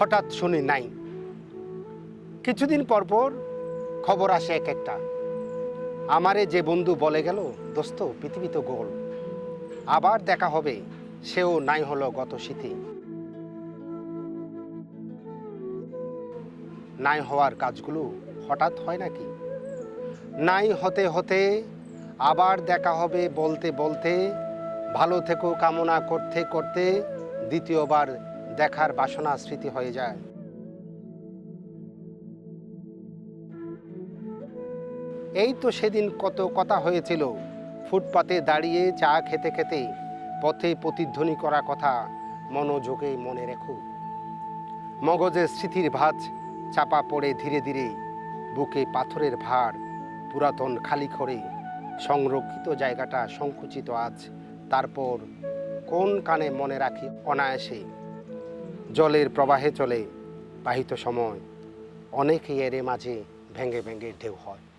হঠাৎ শুনি নাই। কিছুদিন পর পর খবর আসে এক একটা। আমারে যে বন্ধু বলে গেল, দোস্ত, পৃথিবী তো গোল। আবার দেখা হবে, সেও নাই হলো গত শীতে। নাই হওয়ার কাজগুলো হঠাৎ হয় নাকি? নাই হতে হতে, আবার দেখা হবে বলতে বলতে, ভালো থেকো কামনা করতে করতে দ্বিতীয়বার দেখার বাসনা স্মৃতি হয়ে যায়। এই তো সেদিন কত কথা হয়েছিল। ফুটপাতে দাঁড়িয়ে চা খেতে খেতে পথে প্রতিধ্বনি করা কথা মনোযোগে মনে রেখো। মগজের স্মৃতির ভাঁজ চাপা পড়ে ধীরে ধীরে, বুকে পাথরের ভার পুরাতন খালি করে সংরক্ষিত জায়গাটা সংকুচিত আজ, তারপর কোন কানে মনে রাখি অনায়াসে। জলের প্রবাহে চলে বাহিত সময়। অনেকে এর মাঝে ভেঙে ভেঙে ঢেউ হয়।